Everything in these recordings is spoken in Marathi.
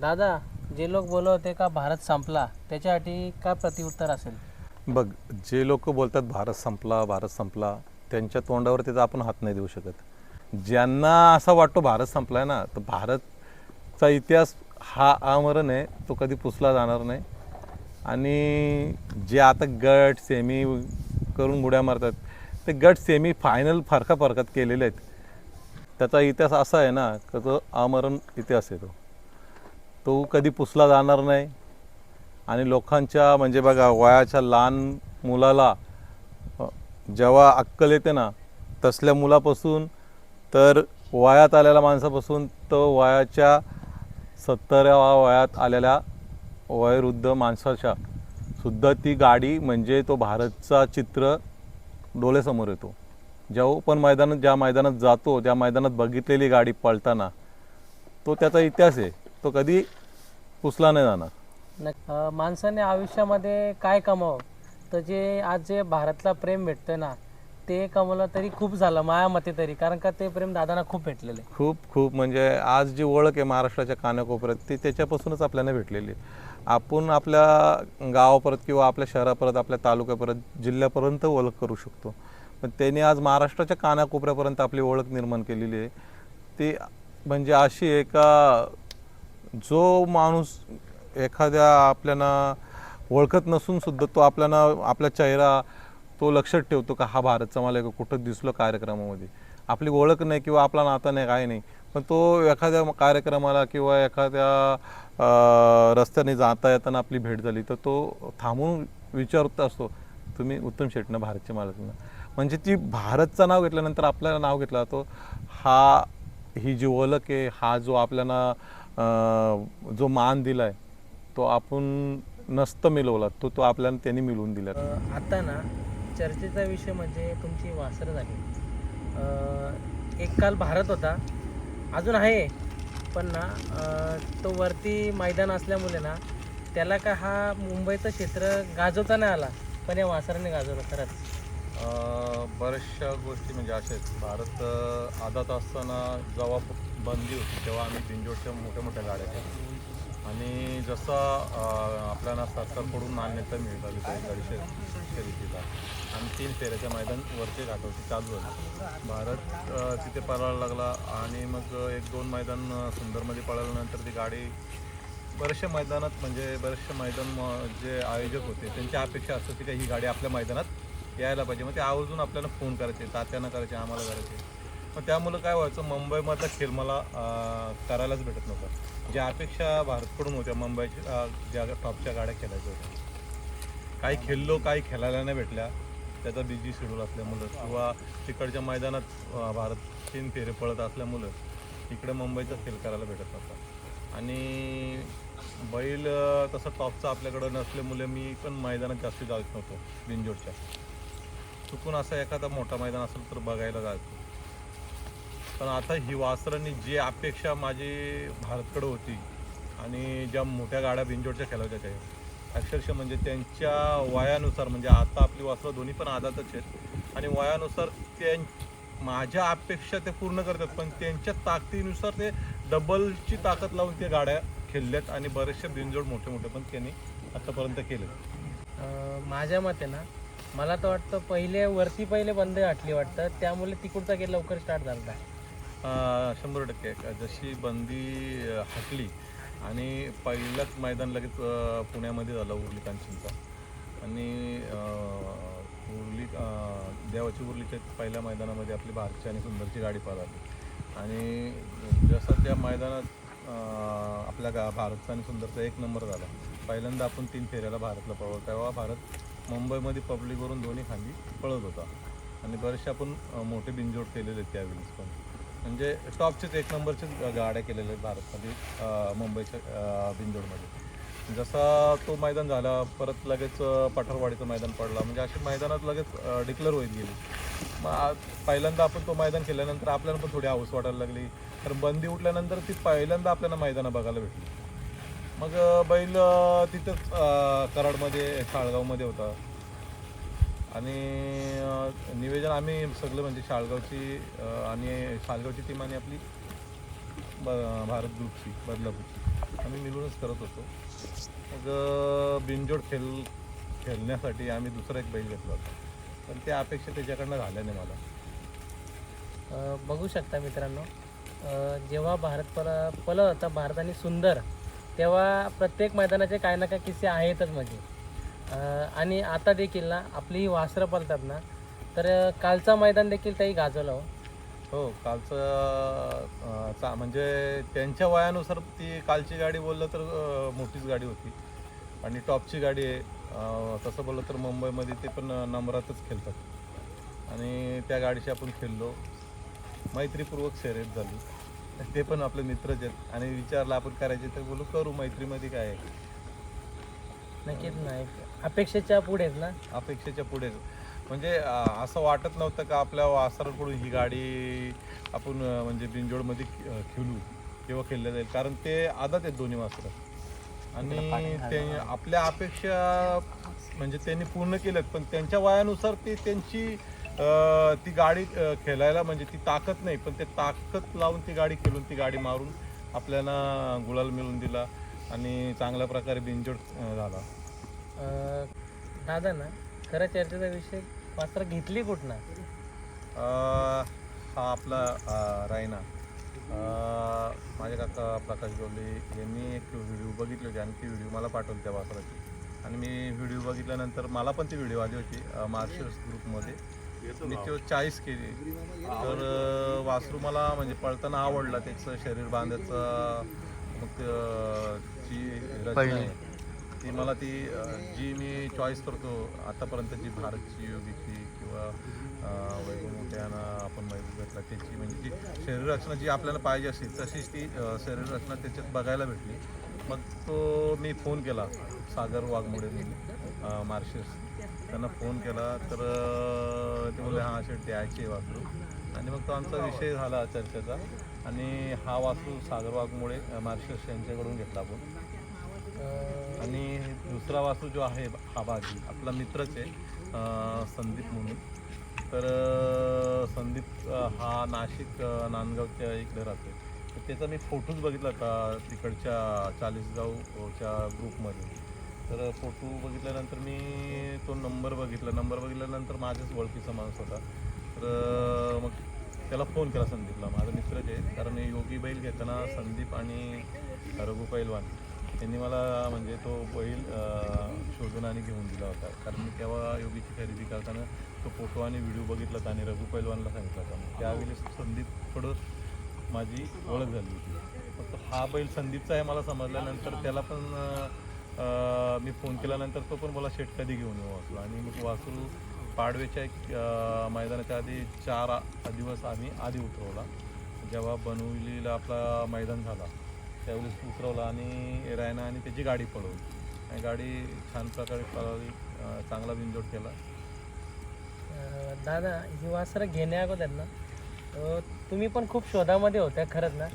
दादा जे लोक बोलत होते का भारत संपला त्याच्यासाठी काय प्रतिउत्तर असेल? बघ जे लोक बोलतात भारत संपला भारत संपला त्यांच्या तोंडावर त्याचा आपण हात नाही देऊ शकत. ज्यांना असा वाटतो भारत संपलाय ना तर भारतचा इतिहास हा आमरण आहे तो कधी पुसला जाणार नाही. आणि जे आता गट सेमी करून उड्या मारतात ते गट सेमी फायनल फरका फरकात केलेले आहेत. त्याचा इतिहास असा आहे ना का तो आमरण इतिहास आहे तो. तो कधी पुसला जाणार नाही. आणि लोकांच्या म्हणजे बघा वयाच्या लहान मुलाला जेव्हा अक्कल येते ना तसल्या मुलापासून तर वयात आलेल्या माणसापासून तर वयाच्या सत्तराव्या वयात आलेल्या वयोवृद्ध माणसाच्या सुद्धा ती गाडी म्हणजे तो भारतचा चित्र डोळ्यासमोर येतो. जेव्हा पण मैदानात ज्या मैदानात जातो त्या मैदानात बघितलेली गाडी पळताना तो त्याचा इतिहास आहे. तो कधी पुसला नाही जाणार. नक- माणसाने आयुष्यामध्ये काय कमावं? तर जे आज जे भारतला प्रेम भेटतंय ना ते कमवलं तरी खूप झालं माझ्या मते तरी. कारण का ते प्रेम दादांना खूप भेटलेलं. आहे खूप खूप. म्हणजे आज जी ओळख आहे महाराष्ट्राच्या कानाकोपऱ्यात ती त्याच्यापासूनच आपल्याला भेटलेली आहे. आपण आपल्या गावापर्यंत किंवा आपल्या शहरापर्यंत आपल्या तालुक्यापर्यंत जिल्ह्यापर्यंत ओळख करू शकतो. पण त्यांनी आज महाराष्ट्राच्या कानाकोपऱ्यापर्यंत आपली ओळख निर्माण केलेली आहे. ती म्हणजे अशी आहे का जो माणूस एखाद्या आपल्याला ओळखत नसून सुद्धा तो आपल्याला आपला चेहरा तो लक्षात ठेवतो का हा भारतचा मला एक कुठं दिसलो कार्यक्रमामध्ये. आपली ओळख नाही किंवा आपला नाता नाही काय नाही. पण तो एखाद्या कार्यक्रमाला किंवा एखाद्या रस्त्याने जाता येताना आपली भेट झाली तर तो थांबून विचारत असतो तुम्ही उत्तम शेटनं भारतचे मालकांना म्हणजे ती भारतचं नाव घेतल्यानंतर आपल्याला नाव घेतला तो हा ही जी ओळख आहे हा जो आपल्याला जो मान दिलाय तो आपण नसतं मिळवला तो तो आपल्याला त्यांनी मिळवून दिला. आता ना चर्चेचा विषय म्हणजे तुमची वासर झाली. एक काल भारत होता. अजून आहे पण ना तो वरती मैदान असल्यामुळे ना त्याला का हा मुंबईचं क्षेत्र गाजवता नाही आला पण या वासराने गाजवलं खरंच. बऱ्याचशा गोष्टी म्हणजे अशा आहेत. भारत अं, आदात असताना जेव्हा बंदी होती तेव्हा आम्ही बिंजोडच्या मोठ्या मोठ्या गाड्या केल्या आणि जसं आपल्याला सरकारकडून मान्यता मिळाली बैलगाडी शर्य- शर्यतीला आणि तीन फेऱ्याच्या मैदान वरचे घाटावरती चालू झालं भारत तिथे पळायला लागला आणि मग एक दोन मैदान सुंदरमध्ये पळाल्यानंतर ती गाडी बऱ्याचशा मैदानात म्हणजे बरेचसे मैदान जे आयोजक होते त्यांची अपेक्षा असते की ही गाडी आपल्या मैदानात यायला पाहिजे. मग ते आवर्जून आपल्याला फोन करायचे तात्यांना करायचे आम्हाला करायचे. मग त्यामुळं काय व्हायचं मुंबईमधला खेळ मला करायलाच भेटत नव्हता. ज्या अपेक्षा भारतकडून होत्या मुंबईच्या ज्या टॉपच्या गाड्या खेळायच्या होत्या. काही खेळलो काही खेळायला नाही भेटल्या. त्याचा बिझी शेड्यूल असल्यामुळं किंवा तिकडच्या मैदानात भारत तीन फेरे पळत असल्यामुळं इकडे मुंबईचा खेळ करायला भेटत नव्हता. आणि बैल तसं टॉपचा आपल्याकडं नसल्यामुळे मी पण मैदानात जास्त जात नव्हतो बिंजोडच्या चुकून असं एखादा मोठा मैदान असेल तर बघायला जातो पण आता ही वासरांनी जी अपेक्षा माझी भारतकडे होती आणि ज्या मोठ्या गाड्या बिंजोडच्या खेळायच्या त्या अक्षरशः म्हणजे त्यांच्या वयानुसार म्हणजे आता आपली वासरं दोन्ही पण आदातच आहेत. आणि वयानुसार त्यां माझ्या अपेक्षा ते पूर्ण करतात पण त्यांच्या ताकदीनुसार ते डबलची ताकद लावून त्या गाड्या खेळल्यात आणि बरेचसे बिंजोड मोठे मोठे पण त्यांनी आतापर्यंत केले माझ्या मते ना मला तर वाटतं पहिले वरती पहिले बंद आटली वाटतं. त्यामुळे तिकडचा गेट लवकर स्टार्ट झाला अं, शंभर टक्के. जशी बंदी अं, हटली आणि पहिलंच मैदान लगेच अं, पुण्यामध्ये झालं उर्ली कांचनचा आणि अं, उर्ली अं, देवाची उर्लीच्या पहिल्या मैदानामध्ये आपली भारतची आणि सुंदरची गाडी पळाली आणि जसं त्या मैदानात अं, आपल्या गा भारतचा आणि सुंदरचा एक नंबर झाला. पहिल्यांदा आपण तीन फेऱ्याला भारतला पळवलो. तेव्हा भारत मुंबईमध्ये पब्लिकवरून दोन्ही खाली पळत होता. आणि बरेचसे आपण मोठे बिनजोड केलेले आहेत त्यावेळेस पण. म्हणजे टॉपचेच एक नंबरचेच गाड्या केलेल्या आहेत भारतमध्ये मुंबईच्या बिनजोडमध्ये. जसा तो मैदान झाला परत लगेच पठारवाडीचं मैदान पडला. म्हणजे असे मैदानात लगेच डिक्लेअर होईल गेली. मग पहिल्यांदा आपण तो मैदान केल्यानंतर आपल्याला पण थोडी हाऊस वाटायला लागली. कारण बंदी उठल्यानंतर ती पहिल्यांदा आपल्याला मैदानं बघायला भेटली. मग बैल तिथं तिथंच कराडमध्ये शाळगावमध्ये होता. आणि निवेदन आम्ही सगळं म्हणजे शाळगावची आणि शाळगावची टीम आणि आपली ब- भारत ग्रुपची बदलापूरची. आम्ही मिळूनच करत होतो. मग बिनजोड खेळ खेळण्यासाठी आम्ही दुसरा एक बैल घेतला होता. पण त्या अपेक्षा त्याच्याकडनं झाल्या नाही मला. बघू शकता मित्रांनो जेव्हा भारत पल पल होता भारत आणि सुंदर तेव्हा प्रत्येक मैदानाचे काही ना काही किस्से आहेतच म्हणजे. आणि आता देखील ना आपली ही वासरं पलतात ना तर कालचा मैदान देखील काही गाजवलं हो. हो कालचं चा म्हणजे त्यांच्या वयानुसार ती कालची गाडी बोललं तर मोठीच गाडी होती. आणि टॉपची गाडी आहे. तसं बोललं तर मुंबईमध्ये ते पण नंबरातच खेळतात. आणि त्या गाडीशी आपण खेळलो. मैत्रीपूर्वक शर्यत झाली. ते पण आपले मित्रच आहेत. आणि विचारलं आपण करायचे तर बोलू करू मैत्रीमध्ये काय आहे. नक्कीच नाही अपेक्षेच्या पुढेच ना. अपेक्षेच्या पुढे म्हणजे अं, असं वाटत नव्हतं का आपल्या वासराकडून ही गाडी आपण अं, म्हणजे बिंजोडमध्ये खे- खेळू किंवा खेळलं जाईल. कारण ते आदात आहेत दोन्ही वासरं. आणि ते आपल्या अपेक्षा म्हणजे त्यांनी पूर्ण केल्यात. पण त्यांच्या वयानुसार ती त्यांची ती गाडी खेळायला म्हणजे ती ताकद नाही पण ते ताकद लावून ती गाडी खेळून ती गाडी मारून आपल्याला गुलाल मिळवून दिला आणि चांगल्या प्रकारे बिंजोड अं, झाला. दादा ना खरं चर्चेचा विषय वासरं घेतली कुठनं? हा आपला रायना. माझे काका प्रकाश गवले यांनी एक व्हिडिओ बघितली होती आणि ती व्हिडिओ मला पाठवली त्या वासराची. आणि मी व्हिडिओ बघितल्यानंतर मला पण ती व्हिडिओ आली होती मार्शल्स ग्रुपमध्ये. मी तो चाळीस केली. तर वासरू मला म्हणजे पळताना आवडला त्याचं शरीर बांधायचं. मग जी रचना आहे ती मला ती जी मी चॉईस करतो आतापर्यंत जी भारतची योगीची किंवा अं, वैभव मोठ्यानं आपण महबूब घेतला त्याची म्हणजे जी शरीररचना जी आपल्याला पाहिजे असते तशीच ती अं, शरीररचना त्याच्यात बघायला भेटली. मग तो मी फोन केला सागर वाघमोडे मार्शल्स त्यांना फोन केला तर ते बोलले हां असे द्यायचे वासरू. आणि मग तो आमचा विषय झाला चर्चेचा. आणि हा वासरू सागरबागमुळे मार्शस मार्शल्स यांच्याकडून घेतला आपण. आणि दुसरा वासू जो आहे हा बाजी आपला मित्रच आहे संदीप म्हणून. तर संदीप हा नाशिक नांदगावच्या इकडे राहतो तर त्याचा मी फोटोज बघितला होता तिकडच्या चाळीसगावच्या ग्रुपमध्ये तर फोटो बघितल्यानंतर मी तो नंबर बघितला. नंबर बघितल्यानंतर माझ्याच ओळखीचा माणूस होता. तर मग त्याला फोन केला संदीपला. माझा मित्रच आहे कारण योगी बैल घेताना संदीप आणि रघु पैलवान त्यांनी मला म्हणजे तो बैल शोधून आणि घेऊन दिला होता. कारण मी तेव्हा योगीची खरेदी करताना तो फोटो आणि व्हिडिओ बघितला होता आणि रघु पैलवानला सांगितला होता. मग त्यावेळी संदीपकडं माझी ओळख झाली होती. फक्त हा बैल संदीपचा आहे मला समजल्यानंतर त्याला पण मी फोन केल्यानंतर तो पण मला शेट कधी घेऊन येऊ वासरू आणि मग वासरू पाडव्याच्या एक मैदानाच्या आधी चार दिवस आम्ही आधी उतरवला. जेव्हा बनवलीला आपला मैदान झाला त्यावेळेस उतरवला आणि रायना आणि त्याची गाडी पळवली. आणि गाडी छान प्रकारे पळवली चांगला बिनजोड केला. दादा ही वासरं घेण्या अगोदर ना तुम्ही पण खूप शोधामध्ये होत्या खरंच ना?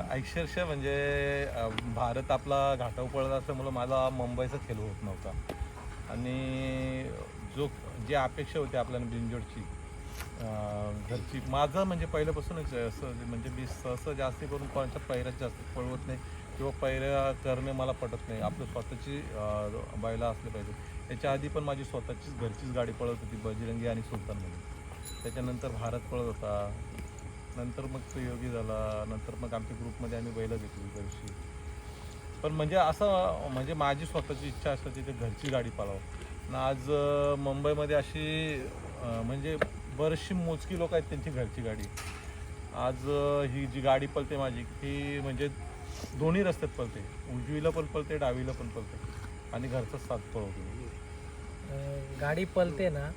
अक्षरशः म्हणजे भारत आपला घाटावर पडत असल्यामुळं मला मुंबईचा खेळ होत नव्हता. आणि जो जी अपेक्षा होती आपल्याला बिंजोडची घरची माझं म्हणजे पहिल्यापासूनच आहे असं म्हणजे मी सहसा जास्ती करून कोणाच्या पैऱ्यात जास्त पळवत नाही किंवा पैऱ्या करणे मला पटत नाही. आपलं स्वतःची बैला असले पाहिजे. त्याच्या आधी पण माझी स्वतःचीच घरचीच गाडी पळत होती बजरंगी आणि सुलतान म्हणून. त्याच्यानंतर भारत पळत होता. नंतर मग तो योगी झाला नंतर मग आमच्या ग्रुपमध्ये आम्ही बैलं घेतली बरीचशी पण म्हणजे असं म्हणजे माझी स्वतःची इच्छा असायची ते घरची गाडी पाळावं. आणि आज मुंबईमध्ये अशी म्हणजे बरीचशी मोजकी लोक आहेत त्यांची घरची गाडी. आज ही जी गाडी पळते माझी ती म्हणजे दोन्ही रस्त्यात पळते. उजवीला पण पळते डावीला पण पळते. आणि घरचा साथ पळवतो. गाडी पलते ना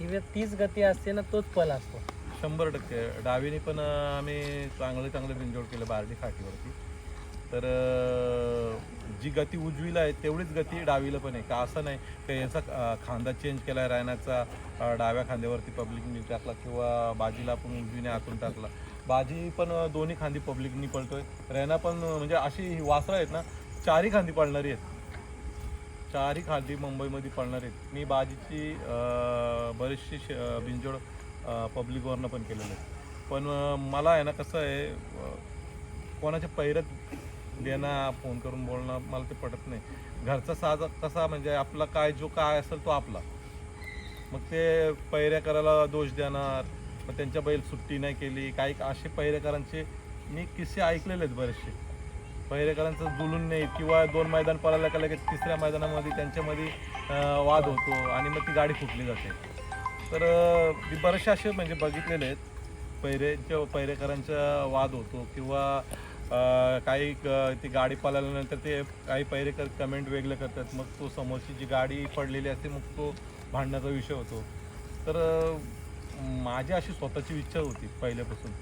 ती तीच गती असते ना तोच पल असतो. शंभर टक्के. डावीने पण आम्ही चांगले चांगले बिनजोड केलं बारडी फाटीवरती. तर जी गती उजवीला आहे तेवढीच गती डावीला पण आहे. का असं नाही का याचा खांदा चेंज केला आहे रायनाचा डाव्या खांद्यावरती पब्लिकनी टाकला किंवा बाजीला आपण उजवीने आखून टाकला. बाजी पण दोन्ही खांदी पब्लिकनी पळतोय. रैना पण म्हणजे अशी वासरं आहेत ना चारही खांदी पळणारी आहेत. चारही खांदी मुंबईमध्ये पळणार आहेत. मी बाजीची बरेचशी बरीचशी श- पब्लिकवरनं पण केलेलं आहे. पण मला आहे ना कसं आहे कोणाच्या पैरत देणं फोन करून बोलणं मला ते पटत नाही. घरचा साज कसा म्हणजे आपला काय जो काय असेल तो आपला. मग ते पैऱ्या करायला दोष देणार मग त्यांच्या बैल सुट्टी नाही केली काही असे पैरेकरांचे मी किस्से ऐकलेले आहेत बरेचसे. पैरेकरांचं जुलून नाही किंवा दोन मैदान पळायला का लगेच तिसऱ्या मैदानामध्ये त्यांच्यामध्ये वाद होतो आणि मग ती गाडी फुटली जाते. तर मी बरेचसे असे म्हणजे बघितलेले आहेत. पहिरेच्या पैरेकरांचा वाद होतो किंवा काही ती गाडी पळाल्यानंतर ते काही पैरेकर कमेंट वेगळे करतात. मग तो समोरची जी गाडी पडलेली असते मग तो भांडण्याचा विषय होतो. तर माझी अशी स्वतःची इच्छा होती पहिल्यापासून.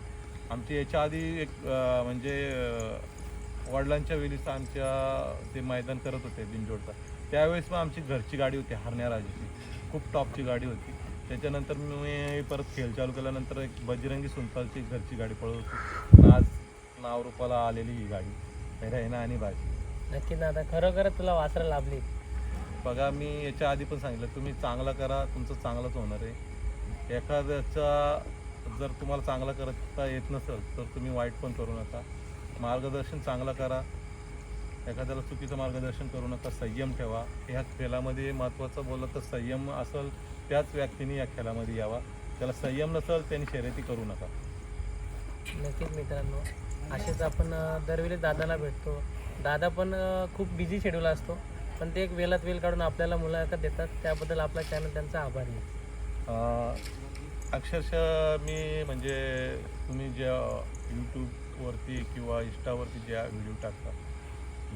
आमची याच्या आधी एक म्हणजे वडिलांच्या वेळीच आमच्या ते मैदान करत होते बिंजोडचा त्यावेळेस मग आमची घरची गाडी होती हरण्याराजाची खूप टॉपची गाडी होती. त्याच्यानंतर मी परत खेळ चालू केल्यानंतर एक बजरंगी सुनतालची घरची गाडी पळत होती. आणि आज नावरूपाला आलेली ही गाडी. रैना आणि बाजी नक्की दादा खरोखरच तुला वासरं लाभली. बघा मी याच्या आधी पण सांगितलं तुम्ही चांगला करा तुमचं चांगलंच होणार आहे. एखाद्याचा जर तुम्हाला चांगला करता येत नसेल तर तुम्ही वाईट पण करू नका. मार्गदर्शन चांगलं करा. एखाद्याला चुकीचं मार्गदर्शन करू नका संयम ठेवा. ह्या खेळामध्ये महत्त्वाचं बोललं तर संयम असेल त्याच व्यक्तीने या खेळामध्ये यावा. त्याला संयम नसेल त्यांनी शर्यती करू नका. नक्कीच मित्रांनो असेच आपण दरवेळी दादाला भेटतो. दादा पण खूप बिझी शेड्यूल असतो. पण ते एक वेळात वेळ काढून आपल्याला मुलाखत देतात. त्याबद्दल आपला चॅनल त्यांचा आभारी आहे. अक्षरशः मी म्हणजे तुम्ही ज्या यूट्यूबवरती किंवा इंस्टावरती ज्या व्हिडिओ टाकता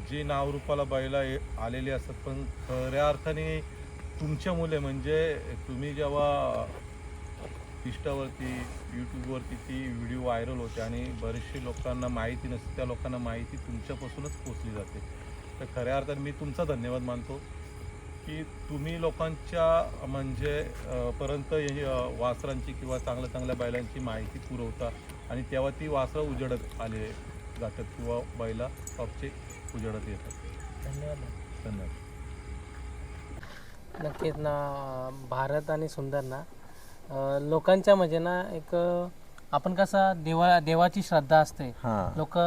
जी नावरूपाला बाईला आलेली असतात पण खऱ्या अर्थाने तुमच्या मुले म्हणजे तुम्ही जेव्हा इंस्टावरती यूट्यूबवरती ती व्हिडिओ व्हायरल होते आणि बरेचसे लोकांना माहिती नसते त्या लोकांना माहिती तुमच्यापासूनच पोचली जाते. तर खऱ्या अर्थाने मी तुमचा धन्यवाद मानतो की तुम्ही लोकांच्या म्हणजे पर्यंत हे, वासरांची किंवा चांगल्या चांगल्या बैलांची माहिती पुरवता आणि तेव्हा ती वासरं उजडत आले जातात किंवा बैला टॉपचे उजडत येतात. धन्यवाद. धन्यवाद. नक्कीच ना भारत आणि सुंदर ना. अं, लोकांच्या म्हणजे ना एक अं, आपण कसा देवा देवाची श्रद्धा असते. हां. लोक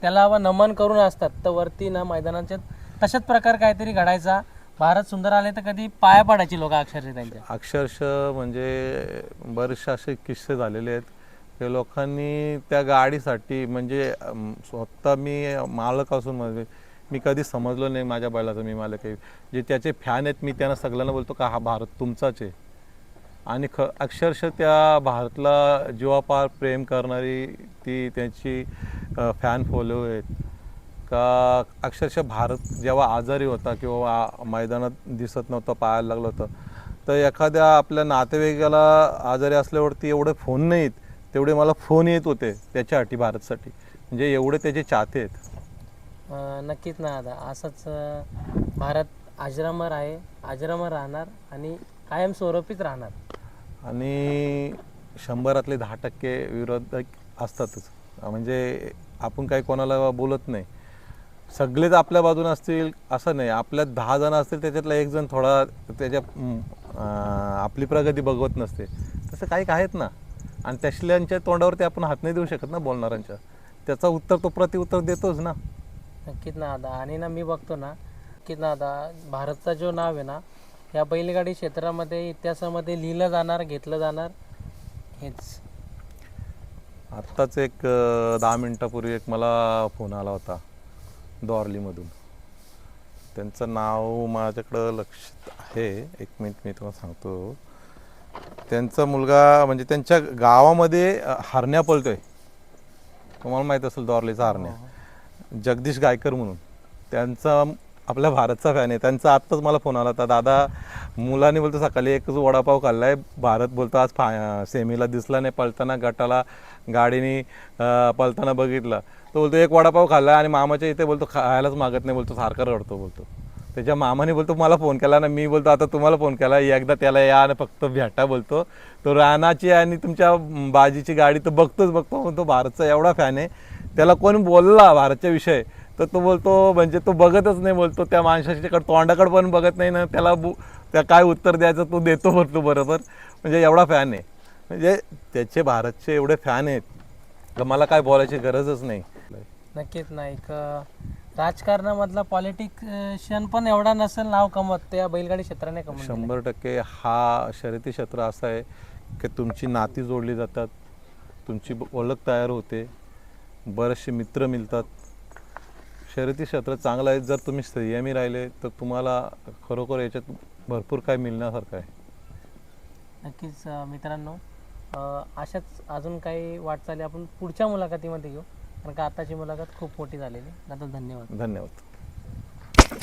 त्याला व नमन करून असतात. तर वरती ना मैदानाच्या तशाच प्रकार काहीतरी घडायचा. भारत सुंदर आले तर कधी पाया पडायची लोक अक्षरशः त्यांच्या. अक्षरशः म्हणजे बरेचसे असे किस्से झालेले आहेत. की लोकांनी त्या गाडीसाठी म्हणजे अम, स्वतः मी मालक असून म्हणजे मी कधी समजलो नाही माझ्या बैलाचं मी मला काही जे त्याचे फॅन आहेत मी त्यांना सगळ्यांना बोलतो का हा भारत तुमचाच आहे. आणि ख अक्षरशः त्या भारतला जीवापार प्रेम करणारी ती त्यांची फॅन फॉलो आहेत. का अक्षरशः भारत जेव्हा आजारी होता किंवा मैदानात दिसत नव्हतं पाहायला लागलं होतं तर एखाद्या आपल्या नातेवाईकाला आजारी असल्यावरती एवढे फोन नाहीत तेवढे मला फोन येत होते त्याच्या अटी भारतसाठी. म्हणजे एवढे त्याचे चाहते आहेत. नक्कीच ना दादा. असंच भारत अजरामर आहे. अजरामर राहणार आणि कायम स्वरूपीच राहणार. आणि शंभरातले दहा टक्के विरोधक असतातच. म्हणजे आपण काही कोणाला बोलत नाही. सगळेच आपल्या बाजूने असतील असं नाही. आपल्यात दहा जण असतील त्याच्यातला एक जण थोडा त्याच्या आपली प्रगती बघवत नसते. तसं काही आहेत ना. आणि तसल्यांच्या तोंडावरती आपण हात नाही देऊ शकत ना बोलणाऱ्यांच्या. त्याचा उत्तर तो प्रतिउत्तर देतोच ना. नक्कीच ना दादा आणि ना मी बघतो ना ना दादा भारतचा जो नाव आहे ना या बैलगाडी क्षेत्रामध्ये इतिहासामध्ये लिहिलं जाणार घेतलं जाणार हेच. आत्ताच एक अं, दहा मिनटापूर्वी एक मला फोन आला होता दोरलीमधून. त्यांचं नाव माझ्याकडं लक्षात आहे. एक मिनिट मी तुम्हाला सांगतो. त्यांचा मुलगा म्हणजे त्यांच्या गावामध्ये अं, हरण्या पळतोय. तुम्हाला माहीत असेल दोरलीचा हरण्या. जगदीश गायकर म्हणून. त्यांचा आपल्या भारतचा फॅन आहे. त्यांचा आत्ताच मला फोन आला होता. दादा मुलाने बोलतो सकाळी एकच वडापाव खाल्ला आहे भारत बोलतो आज फा सेमीला दिसला नाही पळताना गटाला गाडीने पळताना बघितलं. तो बोलतो एक वडापाव खाल्ला आणि मामाच्या इथे बोलतो खायलाच मागत नाही बोलतो सारखा रडतो बोलतो. त्याच्या मामाने बोलतो मला फोन केला ना मी बोलतो आता तुम्हाला फोन केला एकदा त्याला या आणि फक्त भेटा बोलतो. तो रानाची आणि तुमच्या बाजीची गाडी तर बघतोच बघतो. म्हणतो भारतचा एवढा फॅन आहे. त्याला कोण बोलला भारतच्या विषय तर तो बोलतो म्हणजे तो बघतच नाही बोलतो त्या माणसाच्याकडे तोंडाकडे पण बघत नाही ना त्याला बु त्या काय उत्तर द्यायचं तो देतो बोलतो बरोबर. म्हणजे एवढा फॅन आहे. म्हणजे त्याचे भारतचे एवढे फॅन आहेत का मला काय बोलायची गरजच नाही. नक्कीच नाईक अं, राजकारणामधला पॉलिटिशियन पण एवढा नसेल नाव कमवत त्या बैलगाडी क्षेत्राने कमवत शंभर टक्के हा शर्यती क्षेत्र असं आहे की तुमची नाती जोडली जातात तुमची ब- ओळख तयार होते बरेचसे मित्र मिळतात. शर्यती क्षेत्र चांगलं आहे जर तुम्ही संयमी राहिले तर तुम्हाला खरोखर याच्यात भरपूर काय मिळण्यासारखं आहे. नक्कीच अं, मित्रांनो अं, अशाच अजून काही वाटचाली आपण पुढच्या मुलाखतीमध्ये घेऊ. कारण का आताची मुलाखत खूप मोठी झालेली दादा धन्यवाद. धन्यवाद.